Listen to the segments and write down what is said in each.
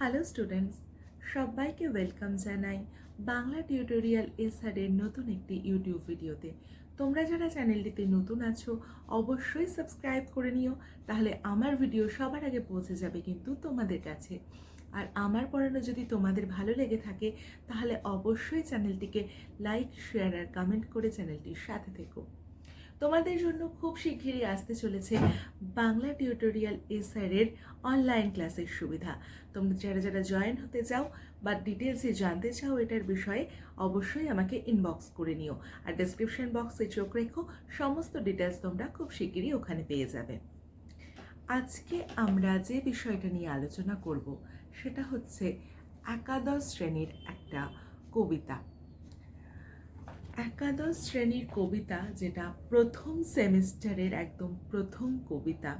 Hello students সবাইকে welcome জানাই Bangla tutorial এসআরের নতুন একটি ইউটিউব ভিডিওতে তোমরা যারা চ্যানেলটিতে নতুন আছো, অবশ্যই সাবস্ক্রাইব করে নিও, তাহলে আমার ভিডিও সবার আগে পৌঁছে যাবে কিন্তু তোমাদের কাছে। আর আমার পড়ানো যদি তোমাদের ভালো লেগে থাকে, তাহলে অবশ্যই চ্যানেলটিকে লাইক শেয়ার আর কমেন্ট করে চ্যানেলটির সাথে থেকো। তোমাদের জন্য খুব শিগগিরই আসতে চলেছে বাংলা টিউটোরিয়াল এসআরের অনলাইন ক্লাসের সুবিধা। তোমরা যারা যারা জয়েন হতে চাও বা ডিটেলসে জানতে চাও এটার বিষয়ে অবশ্যই আমাকে ইনবক্স করে নিও। আর ডেসক্রিপশন বক্সে চোখ রেখো, সমস্ত ডিটেলস তোমরা খুব শিগগিরই ওখানে পেয়ে যাবে। আজকে আমরা যে বিষয়টা নিয়ে আলোচনা করব, সেটা হচ্ছে একাদশ শ্রেণির একটা কবিতা। একাদশ শ্রেণির কবিতা যেটা প্রথম সেমিস্টারের একদম প্রথম কবিতা,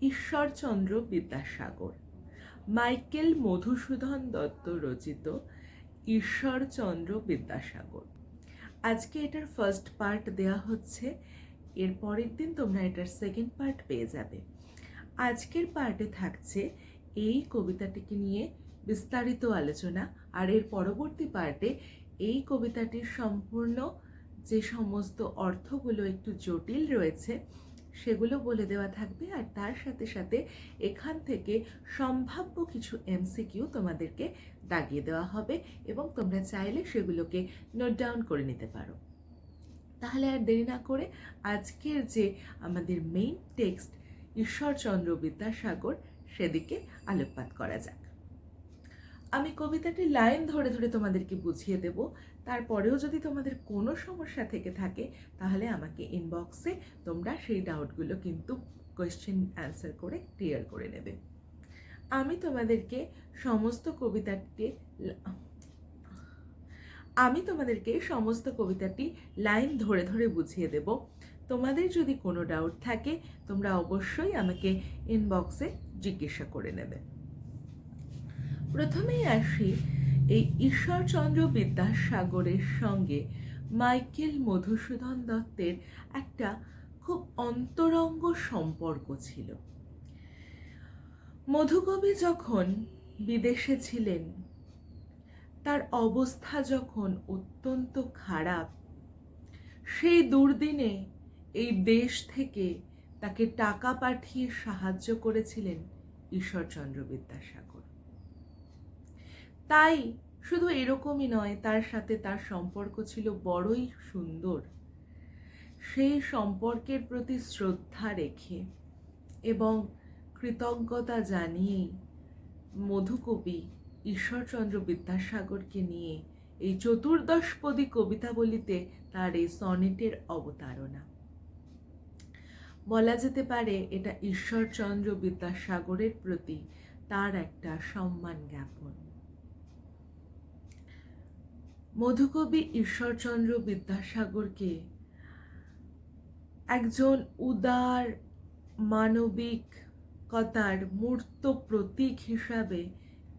ঈশ্বরচন্দ্র বিদ্যাসাগর। মাইকেল মধুসূদন দত্ত রচিত ঈশ্বরচন্দ্র বিদ্যাসাগর। আজকে এটার ফার্স্ট পার্ট দেয়া হচ্ছে, এর পরের দিন তোমরা এটার সেকেন্ড পার্ট পেয়ে যাবে। আজকের পার্টে থাকছে এই কবিতাটিকে নিয়ে বিস্তারিত আলোচনা, আর এর পরবর্তী পার্টে এই কবিতাটির সম্পূর্ণ যে সমস্ত অর্থগুলো একটু জটিল রয়েছে, সেগুলো বলে দেওয়া থাকবে। আর তার সাথে সাথে এখান থেকে সম্ভাব্য কিছু এমসিকিউ তোমাদেরকে দাগিয়ে দেওয়া হবে এবং তোমরা চাইলে সেগুলোকে নোট ডাউন করে নিতে পারো। তাহলে আর দেরি না করে আজকের যে আমাদের মেইন টেক্সট ঈশ্বরচন্দ্র বিদ্যাসাগর, সেদিকে আলোকপাত করা যাক। আমি কবিতাটির লাইন ধরে ধরে তোমাদেরকে বুঝিয়ে দেব। তারপরেও যদি তোমাদের কোনো সমস্যা থেকে থাকে, তাহলে আমাকে ইনবক্সে তোমরা সেই ডাউটগুলো কিন্তু কোয়েশ্চেন অ্যান্সার করে ক্লিয়ার করে নেবে। আমি তোমাদেরকে সমস্ত কবিতাটি আমি তোমাদেরকে সমস্ত কবিতাটি লাইন ধরে ধরে বুঝিয়ে দেব। তোমাদের যদি কোনো ডাউট থাকে, তোমরা অবশ্যই আমাকে ইনবক্সে জিজ্ঞাসা করে নেবে। প্রথমেই আসি এই ঈশ্বরচন্দ্র বিদ্যাসাগরের সঙ্গে মাইকেল মধুসূদন দত্তের একটা খুব অন্তরঙ্গ সম্পর্ক ছিল। মধুকবি যখন বিদেশে ছিলেন, তার অবস্থা যখন অত্যন্ত খারাপ, সেই দুর্দিনে এই দেশ থেকে তাকে টাকা পাঠিয়ে সাহায্য করেছিলেন ঈশ্বরচন্দ্র বিদ্যাসাগর। তাই শুধু এরকমই নয়, তার সাথে তার সম্পর্ক ছিল বড়ই সুন্দর। সেই সম্পর্কের প্রতি শ্রদ্ধা রেখে এবং কৃতজ্ঞতা জানিয়েই মধুকবি ঈশ্বরচন্দ্র বিদ্যাসাগরকে নিয়ে এই চতুর্দশপদী কবিতাবলিতে তার এই সনেটের অবতারণা। বলা যেতে পারে, এটা ঈশ্বরচন্দ্র বিদ্যাসাগরের প্রতি তার একটা সম্মান জ্ঞাপন। মধুকবি ঈশ্বরচন্দ্র বিদ্যাসাগরকে একজন উদার মানবিকতার মূর্ত প্রতীক হিসাবে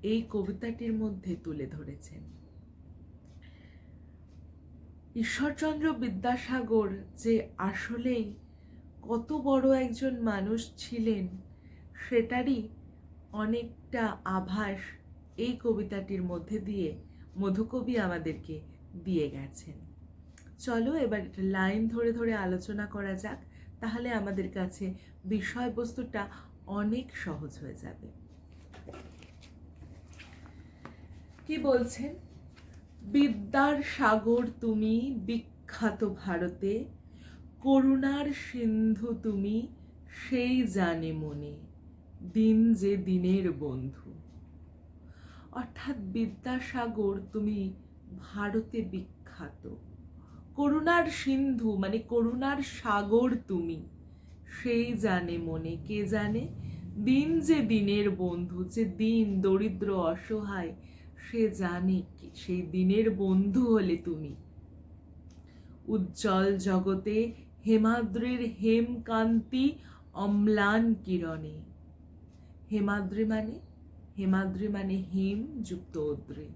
এই কবিতাটির মধ্যে তুলে ধরেছেন। ঈশ্বরচন্দ্র বিদ্যাসাগর যে আসলেই কত বড় একজন মানুষ ছিলেন, সেটারই অনেকটা আভাস এই কবিতাটির মধ্যে দিয়ে মধুকবি আমাদেরকে দিয়ে গেছেন। চলো এবার লাইন ধরে ধরে আলোচনা করা যাক, তাহলে আমাদের কাছে বিষয়বস্তুটা অনেক সহজ হয়ে যাবে। কি বলছেন? বিদ্যার সাগর তুমি, বিখ্যাত ভারতে, করুণার সিন্ধু তুমি, সেই জানে মনে, দিন যে দিনের বন্ধু। অর্থাৎ বিদ্যাসাগর তুমি ভারতে বিখ্যাত। করুণার সিন্ধু মানে করুণার সাগর তুমি, সেই জানে মনে, কে জানে? দিন যে দিনের বন্ধু, যে দিন দরিদ্র অসহায়, সে জানে কি, সেই দিনের বন্ধু হলে তুমি। উজ্জ্বল জগতে হেমাদ্রির হেমকান্তি অম্লান কিরণে। হেমাদ্রি মানে? হেমাদ্রি মানে হিম, যুক্ত অদ্রি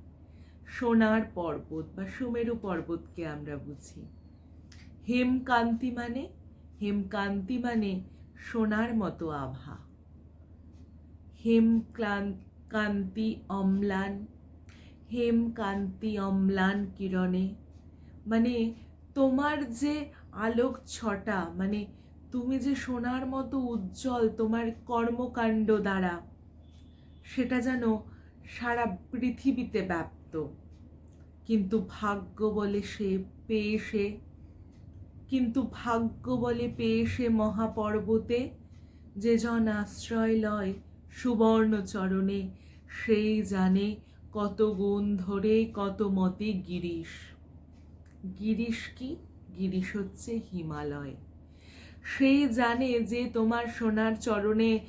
সোনার পর্বত বা সুমেরু পর্বতকে আমরা বুঝি। হেমকান্তি মানে হেমকান্তি মানে সোনার মতো আভা। হেমক্লান্ত কান্তি অম্লান হেম কান্তি অম্লান কিরণে। মানে তোমার যে আলোক ছটা মানে তুমি যে সোনার মতো উজ্জ্বল তোমার কর্মকাণ্ড দ্বারা সেটা যেন সারা পৃথিবীতে ব্যাপ্ত। কিন্তু ভাগ্য বলে সে পেয়ে সে, কিন্তু ভাগ্য বলে পেয়ে সে মহাপর্বতে, যে জন আশ্রয় লয় সুবর্ণ চরণে সেই জানে কত গুণ ধরে কত মতে গিরিশ। গিরিশ কি? গিরিশ হচ্ছে হিমালয়। সেই জানে যে তোমার সোনার চরণে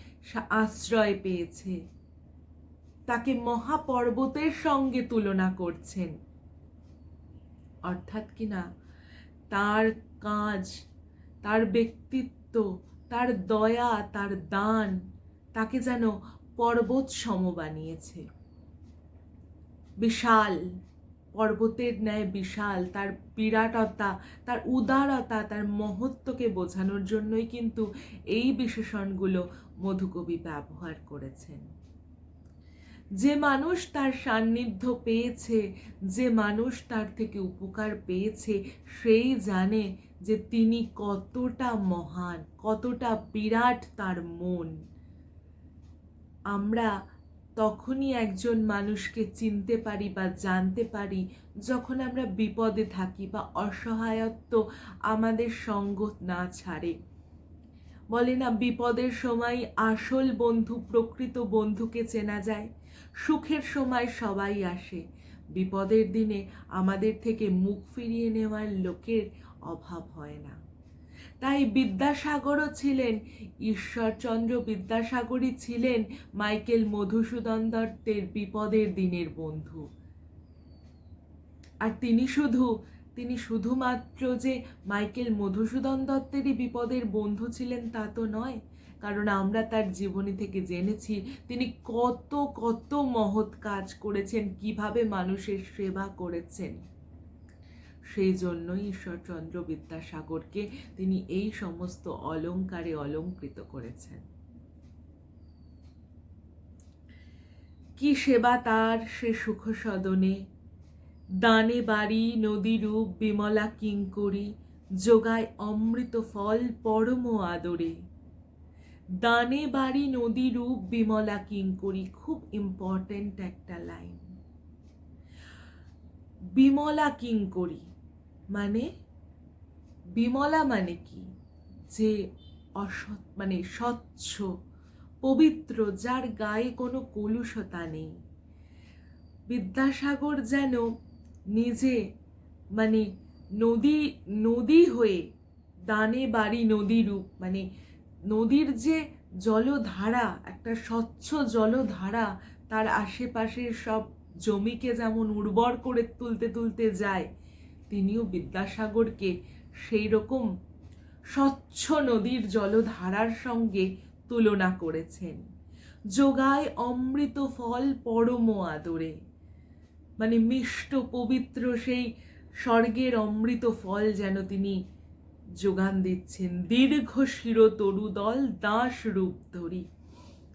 আশ্রয় পেয়েছে। তাকে মহাপর্বতের সঙ্গে তুলনা করছেন। অর্থাৎ কিনা তার কাজ, তার ব্যক্তিত্ব, তার দয়া, তার দান, তাকে যেন পর্বত সম বানিয়েছে। বিশাল, পর্বতের ন্যায় বিশাল, তার বিরাটতা, তার উদারতা, তার মহত্বকে বোঝানোর জন্যই কিন্তু এই বিশেষণগুলো মধুকবি ব্যবহার করেছেন। যে মানুষ তার সান্নিধ্য পেয়েছে, যে মানুষ তার থেকে উপকার পেয়েছে, সেই জানে যে তিনি কতটা মহান, কতটা বিরাট তার মন। আমরা তখনই একজন মানুষকে চিনতে পারি বা জানতে পারি যখন আমরা বিপদে থাকি বা অসহায়ত্ব আমাদের সঙ্গ না ছাড়ে। বলে না, বিপদের সময় আসল বন্ধু প্রকৃত বন্ধুকে চেনা যায়, সুখের সময় সবাই আসে। বিপদের দিনে আমাদের থেকে মুখ ফিরিয়ে নেওয়ার লোকের অভাব হয় না। তাই বিদ্যাসাগরও ছিলেন, ঈশ্বরচন্দ্র বিদ্যাসাগরই ছিলেন মাইকেল মধুসূদন দত্তের বিপদের দিনের বন্ধু। আর তিনি শুধু তিনি শুধুমাত্র যে মাইকেল মধুসূদন দত্তেরই বিপদের বন্ধু ছিলেন তা তো নয়, কারণ আমরা তার জীবনী থেকে জেনেছি তিনি কত কত মহৎ কাজ করেছেন, কীভাবে মানুষের সেবা করেছেন। সেই জন্যই ঈশ্বরচন্দ্র বিদ্যাসাগরকে তিনি এই সমস্ত অলংকারে অলঙ্কৃত করেছেন। কি সেবা তার সে সুখ সদনে দানে বাড়ি, নদী রূপ, বিমলা কিঙ্করি যোগায় অমৃত ফল পরম আদরে। দানে বাড়ি, নদী রূপ, বিমলা কিঙ্করি, খুব ইম্পর্টেন্ট একটা লাইন বিমলা কিঙ্করি মানে বিমলা মানে কি? যে অসৎ মানে স্বচ্ছ, পবিত্র, যার গায়ে কোনো কলুষতা নেই। বিদ্যাসাগর যেন নিজে মানে নদী নদী হয়ে দানে বাড়ি নদী রূপ মানে নদীর যে জলধারা, একটা স্বচ্ছ জলধারা, তার আশেপাশের সব জমিকে যেমন উর্বর করে তুলতে তুলতে যায়, তিনিও বিদ্যাসাগরকে সেই রকম স্বচ্ছ নদীর জলধারার সঙ্গে তুলনা করেছেন। যোগায় অমৃত ফল পরম আদরে। মানে মিষ্ট পবিত্র সেই স্বর্গের অমৃত ফল যেন তিনি যোগান দিচ্ছেন। দীর্ঘ শিরতরুদল দাস রূপ ধরি।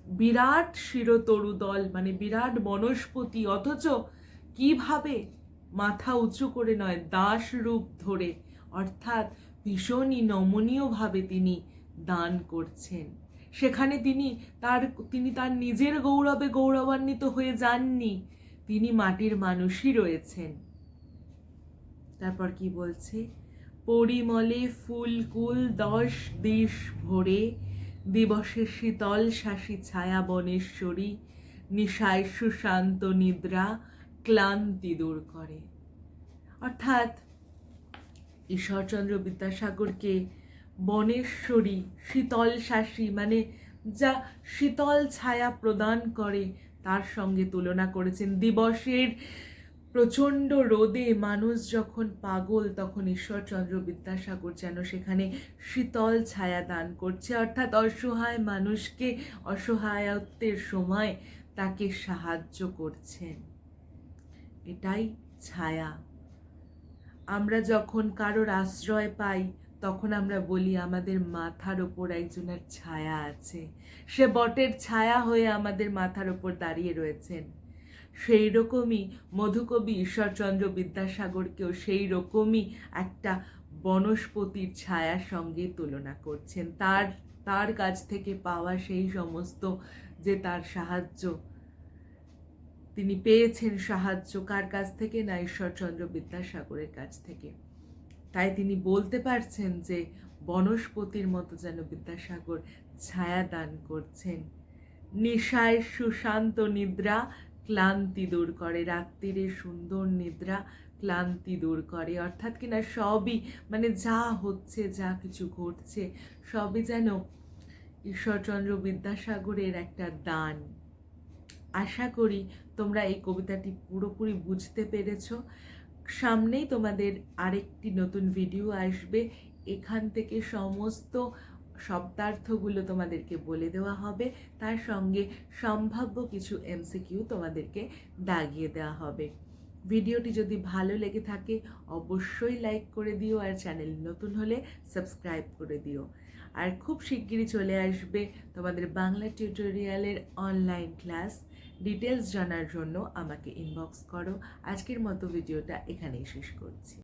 বিরাট শিরতরুদল মানে বিরাট বনস্পতি, অথচ কীভাবে মাথা উঁচু করে নয়, দাস রূপ ধরে। অর্থাৎ ভীষণই নমনীয়ভাবে তিনি দান করছেন। সেখানে তিনি তার তিনি তার নিজের গৌরবে গৌরবান্বিত হয়ে যাননি। তিনি মাটির মানুষই রয়েছেন। তারপর কি বলছে? পরিমলে ফুলকুল দশ দেশ ভরে, দিবসে শীতল শাসী ছায়া বনেশ্বরী, নিশায় সুশান্ত নিদ্রা, ক্লান্তি দূর করে। অর্থাৎ ঈশ্বরচন্দ্র বিদ্যাসাগরকে বনেশ্বরী, শীতল শাসী মানে যা শীতল ছায়া প্রদান করে তার সঙ্গে তুলনা করেছেন। দিবসের প্রচণ্ড রোদে মানুষ যখন পাগল, তখন ঈশ্বরচন্দ্র বিদ্যাসাগর যেন সেখানে শীতল ছায়া দান করছে। অর্থাৎ অসহায় মানুষকে অসহায়ত্বের সময় তাকে সাহায্য করছেন। এটাই ছায়া। আমরা যখন কারোর আশ্রয় পাই তখন আমরা বলি, আমাদের মাথার ওপর একজনের ছায়া আছে। সে বটের ছায়া হয়ে আমাদের মাথার ওপর দাঁড়িয়ে রয়েছেন। সেই রকমই মধুকবি ঈশ্বরচন্দ্র বিদ্যাসাগরকেও সেই রকমই একটা বনস্পতির ছায়ার সঙ্গে তুলনা করছেন। তার তার কাছ থেকে পাওয়া সেই সমস্ত যে তার সাহায্য, তিনি পেয়েছেন সাহায্য কার কাছ থেকে? না, ঈশ্বরচন্দ্র বিদ্যাসাগরের কাছ থেকে। তাই তিনি বলতে পারছেন যে বনস্পতির মতো যেন বিদ্যাসাগর ছায়া দান করছেন। নিশায় সুশান্ত নিদ্রা ক্লান্তি দূর করে, রাত্রিরে সুন্দর নিদ্রা ক্লান্তি দূর করে। অর্থাৎ কিনা সবই মানে যা হচ্ছে, যা কিছু ঘটছে, সবই যেন ঈশ্বরচন্দ্র বিদ্যাসাগরের একটা দান। আশা করি তোমরা এই কবিতাটি পুরোপুরি বুঝতে পেরেছ। সামনেই তোমাদের আরেকটি নতুন ভিডিও আসবে। এখান থেকে সমস্ত শব্দার্থগুলো তোমাদেরকে বলে দেওয়া হবে। তার সঙ্গে সম্ভাব্য কিছু এমসিকিউ তোমাদেরকে দাগিয়ে দেওয়া হবে। ভিডিওটি যদি ভালো লেগে থাকে, অবশ্যই লাইক করে দিও আর চ্যানেল নতুন হলে সাবস্ক্রাইব করে দিও। আর খুব শিগগিরই চলে আসবে তোমাদের বাংলা টিউটোরিয়ালের অনলাইন ক্লাস ডিটেলস জানার জন্য আমাকে ইনবক্স করো। আজকের মতো ভিডিওটা এখানেই শেষ করছি।